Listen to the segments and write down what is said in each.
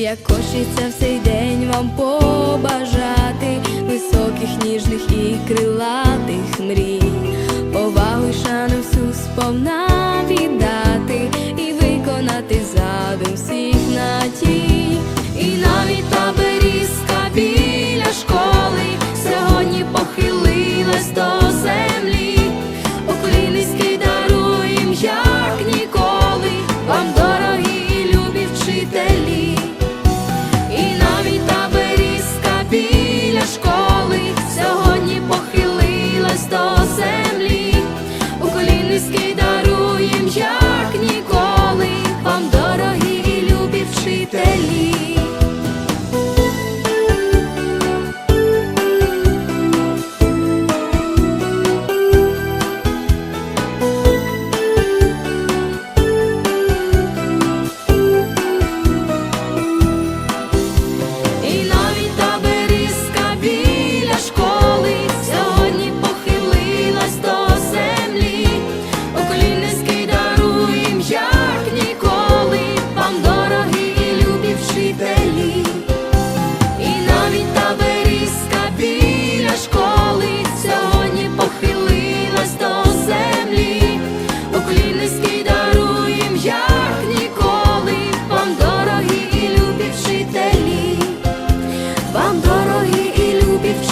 Як хочеться в цей день вам побажати високих, ніжних і крилатих мрій, повагу й шану всю сповна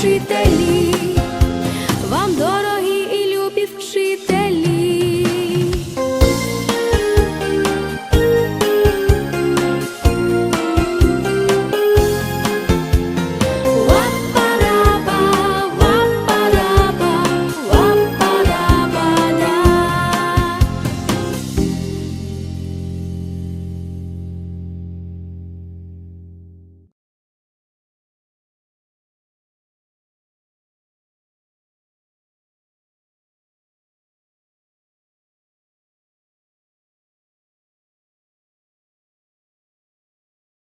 вчителі, вам дорогі і любі вчителі.